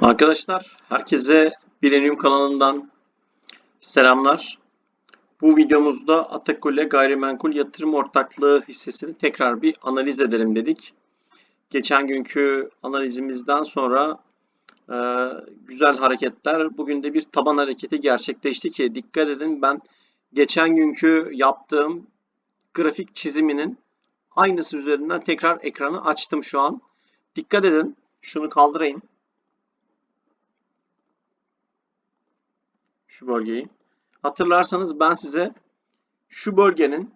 Arkadaşlar herkese Bilenium kanalından selamlar. Bu videomuzda Atakule Gayrimenkul Yatırım Ortaklığı hissesini tekrar bir analiz edelim dedik. Geçen günkü analizimizden sonra e, güzel hareketler. Bugün de bir taban hareketi gerçekleşti ki dikkat edin ben geçen günkü yaptığım grafik çiziminin aynısı üzerinden tekrar ekranı açtım şu an. Dikkat edin. Şunu kaldırayım. Şu bölgeyi. Hatırlarsanız ben size şu bölgenin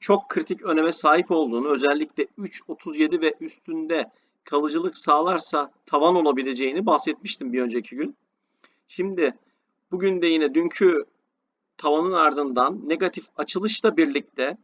çok kritik öneme sahip olduğunu, özellikle 3.37 ve üstünde kalıcılık sağlarsa tavan olabileceğini bahsetmiştim bir önceki gün. Şimdi bugün de yine dünkü tavanın ardından negatif açılışla birlikte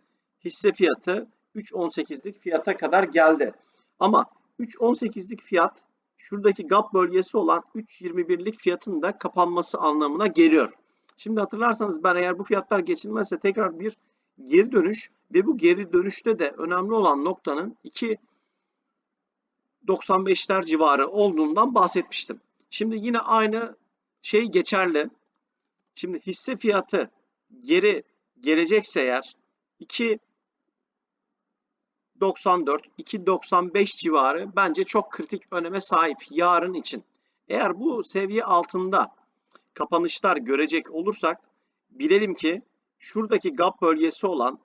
hisse fiyatı 3.18'lik fiyata kadar geldi. Ama 3.18'lik fiyat şuradaki gap bölgesi olan 3.21'lik fiyatın da kapanması anlamına geliyor. Şimdi hatırlarsanız ben eğer bu fiyatlar geçilmezse tekrar bir geri dönüş ve bu geri dönüşte de önemli olan noktanın 2.95'ler civarı olduğundan bahsetmiştim. Şimdi yine aynı şey geçerli. Şimdi hisse fiyatı geri gelecekse eğer 2 2.94, 2.95 civarı bence çok kritik öneme sahip yarın için. Eğer bu seviye altında kapanışlar görecek olursak bilelim ki şuradaki gap bölgesi olan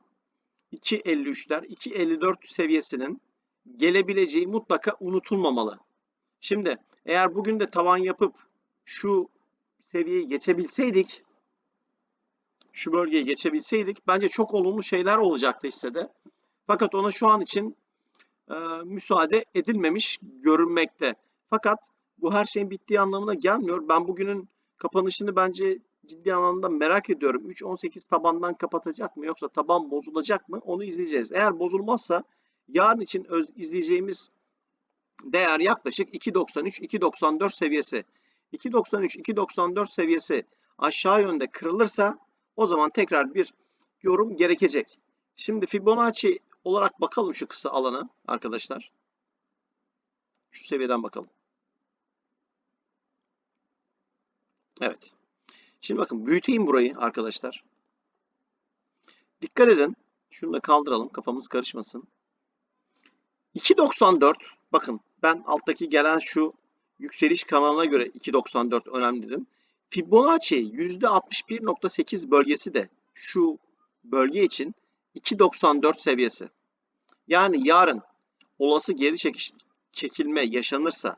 2.53'ler, 2.54 seviyesinin gelebileceği mutlaka unutulmamalı. Şimdi eğer bugün de tavan yapıp şu seviyeyi geçebilseydik, şu bölgeyi geçebilseydik bence çok olumlu şeyler olacaktı hissede. Fakat ona şu an için e, müsaade edilmemiş görünmekte. Fakat bu her şeyin bittiği anlamına gelmiyor. Ben bugünün kapanışını bence ciddi anlamda merak ediyorum. 3.18 tabandan kapatacak mı yoksa taban bozulacak mı onu izleyeceğiz. Eğer bozulmazsa yarın için öz, izleyeceğimiz değer yaklaşık 2.93-2.94 seviyesi. 2.93-2.94 seviyesi aşağı yönde kırılırsa o zaman tekrar bir yorum gerekecek. Şimdi Fibonacci olarak bakalım şu kısa alana arkadaşlar. Şu seviyeden bakalım. Evet. Şimdi bakın büyüteyim burayı arkadaşlar. Dikkat edin. Şunu da kaldıralım kafamız karışmasın. 2.94 bakın ben alttaki gelen şu yükseliş kanalına göre 2.94 önemli dedim. Fibonacci %61.8 bölgesi de şu bölge için 2.94 seviyesi. Yani yarın olası geri çekiş, çekilme yaşanırsa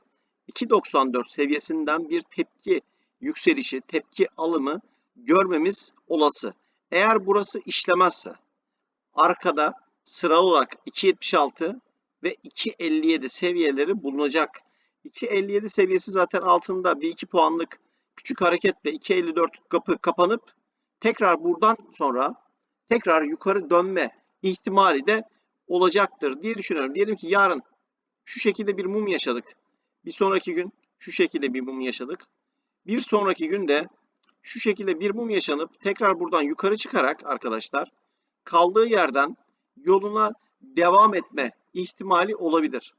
2.94 seviyesinden bir tepki yükselişi, tepki alımı görmemiz olası. Eğer burası işlemezse arkada sıralı olarak 2.76 ve 2.57 seviyeleri bulunacak. 2.57 seviyesi zaten altında bir iki puanlık küçük hareketle 2.54 kapı kapanıp tekrar buradan sonra tekrar yukarı dönme ihtimali de olacaktır diye düşünüyorum. Diyelim ki yarın şu şekilde bir mum yaşadık. Bir sonraki gün şu şekilde bir mum yaşadık. Bir sonraki günde şu şekilde bir mum yaşanıp tekrar buradan yukarı çıkarak arkadaşlar kaldığı yerden yoluna devam etme ihtimali olabilir.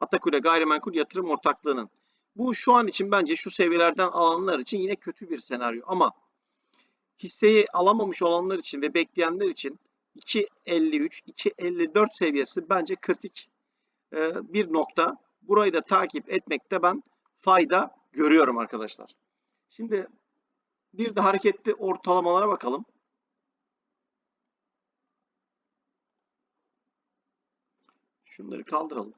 Atakule Gayrimenkul Yatırım Ortaklığı'nın. Bu şu an için bence şu seviyelerden alanlar için yine kötü bir senaryo ama hisseyi alamamış olanlar için ve bekleyenler için 2.53, 2.54 seviyesi bence kritik e, bir nokta. Burayı da takip etmekte ben fayda görüyorum arkadaşlar. Şimdi bir de hareketli ortalamalara bakalım. Şunları kaldıralım.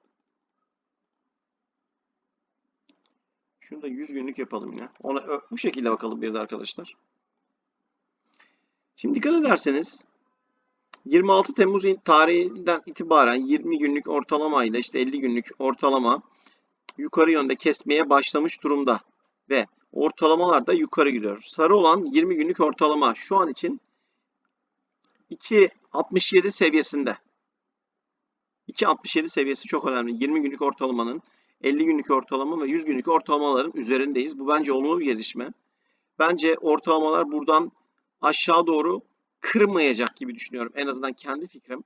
Şunu da 100 günlük yapalım yine. Ona bu şekilde bakalım bir de arkadaşlar. Şimdi dikkat ederseniz 26 Temmuz tarihinden itibaren 20 günlük ortalama ile işte 50 günlük ortalama yukarı yönde kesmeye başlamış durumda ve ortalamalar da yukarı gidiyor. Sarı olan 20 günlük ortalama şu an için 2.67 seviyesinde. 2.67 seviyesi çok önemli. 20 günlük ortalamanın 50 günlük ortalama ve 100 günlük ortalamaların üzerindeyiz. Bu bence olumlu bir gelişme. Bence ortalamalar buradan aşağı doğru kırmayacak gibi düşünüyorum. En azından kendi fikrim.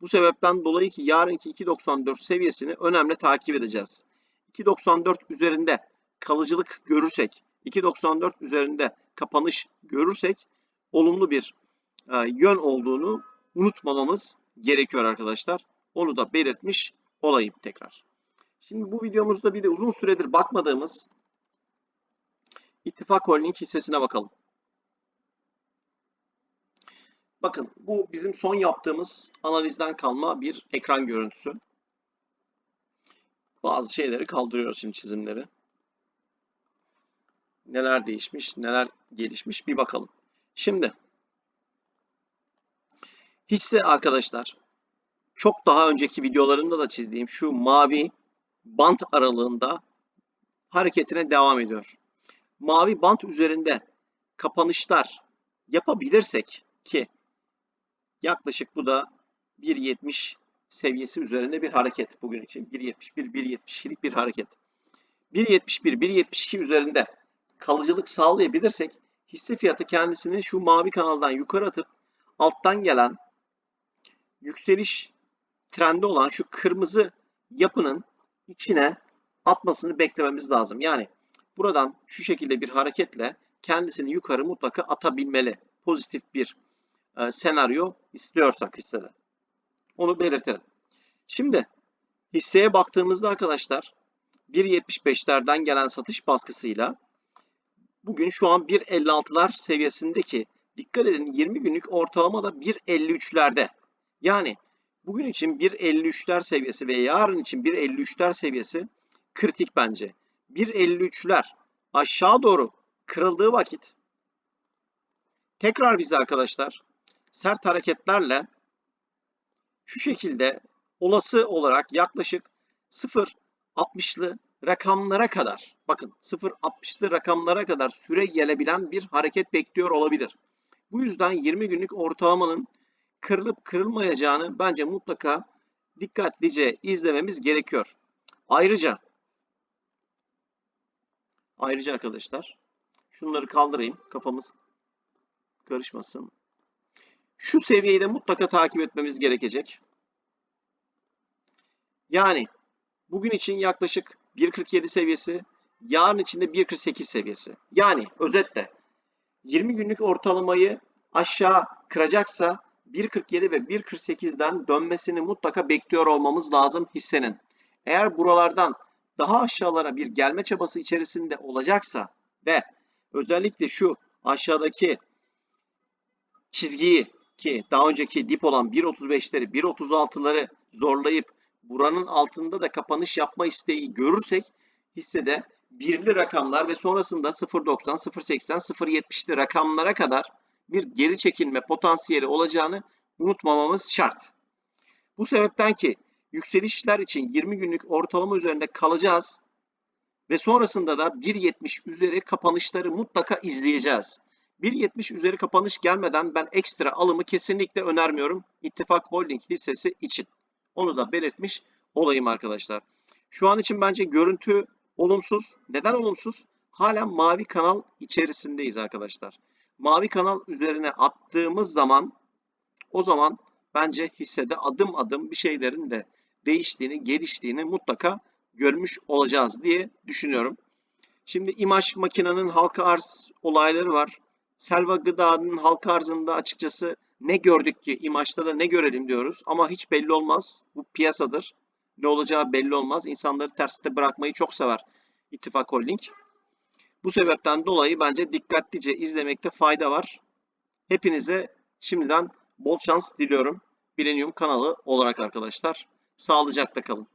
Bu sebepten dolayı ki yarınki 2.94 seviyesini önemli takip edeceğiz. 2.94 üzerinde kalıcılık görürsek, 2.94 üzerinde kapanış görürsek olumlu bir e, yön olduğunu unutmamamız gerekiyor arkadaşlar. Onu da belirtmiş olayım tekrar. Şimdi bu videomuzda bir de uzun süredir bakmadığımız İttifak Holding hissesine bakalım. Bakın bu bizim son yaptığımız analizden kalma bir ekran görüntüsü. Bazı şeyleri kaldırıyoruz şimdi çizimleri. Neler değişmiş, neler gelişmiş bir bakalım. Şimdi hisse arkadaşlar çok daha önceki videolarımda da çizdiğim şu mavi bant aralığında hareketine devam ediyor. Mavi bant üzerinde kapanışlar yapabilirsek ki yaklaşık bu da 1.70 seviyesi üzerinde bir hareket bugün için. 1.71, 1.72'lik bir hareket. 1.71, 1.72 üzerinde kalıcılık sağlayabilirsek hisse fiyatı kendisini şu mavi kanaldan yukarı atıp alttan gelen yükseliş trendi olan şu kırmızı yapının içine atmasını beklememiz lazım. Yani buradan şu şekilde bir hareketle kendisini yukarı mutlaka atabilmeli. Pozitif bir senaryo istiyorsak hissede. Onu belirtelim. Şimdi hisseye baktığımızda arkadaşlar 1.75'lerden gelen satış baskısıyla bugün şu an 1.56'lar seviyesindeki dikkat edin 20 günlük ortalama da 1.53'lerde. Yani bugün için 1.53'ler seviyesi ve yarın için 1.53'ler seviyesi kritik bence. 1.53'ler aşağı doğru kırıldığı vakit tekrar bize arkadaşlar sert hareketlerle şu şekilde olası olarak yaklaşık 0.60'lı rakamlara kadar bakın 0.60'lı rakamlara kadar süre gelebilen bir hareket bekliyor olabilir. Bu yüzden 20 günlük ortalamanın kırılıp kırılmayacağını bence mutlaka dikkatlice izlememiz gerekiyor. Ayrıca ayrıca arkadaşlar şunları kaldırayım kafamız karışmasın. Şu seviyeyi de mutlaka takip etmemiz gerekecek. Yani bugün için yaklaşık 1.47 seviyesi, yarın için de 1.48 seviyesi. Yani özetle 20 günlük ortalamayı aşağı kıracaksa 1.47 ve 1.48'den dönmesini mutlaka bekliyor olmamız lazım hissenin. Eğer buralardan daha aşağılara bir gelme çabası içerisinde olacaksa ve özellikle şu aşağıdaki çizgiyi ki daha önceki dip olan 1.35'leri 1.36'ları zorlayıp buranın altında da kapanış yapma isteği görürsek hissede birli rakamlar ve sonrasında 0.90, 0.80, 0.70'li rakamlara kadar bir geri çekilme potansiyeli olacağını unutmamamız şart. Bu sebepten ki yükselişler için 20 günlük ortalama üzerinde kalacağız ve sonrasında da 1.70 üzeri kapanışları mutlaka izleyeceğiz. 1.70 üzeri kapanış gelmeden ben ekstra alımı kesinlikle önermiyorum İttifak Holding hissesi için. Onu da belirtmiş olayım arkadaşlar. Şu an için bence görüntü olumsuz. Neden olumsuz? Hala mavi kanal içerisindeyiz arkadaşlar. Mavi kanal üzerine attığımız zaman o zaman bence hissede adım adım bir şeylerin de değiştiğini, geliştiğini mutlaka görmüş olacağız diye düşünüyorum. Şimdi imaj makinenin halka arz olayları var. Selva Gıda'nın halka arzında açıkçası ne gördük ki imajda da ne görelim diyoruz. Ama hiç belli olmaz. Bu piyasadır. Ne olacağı belli olmaz. İnsanları terste bırakmayı çok sever İttifak Holding. Bu sebepten dolayı bence dikkatlice izlemekte fayda var. Hepinize şimdiden bol şans diliyorum. Bilenium kanalı olarak arkadaşlar. Sağlıcakla kalın.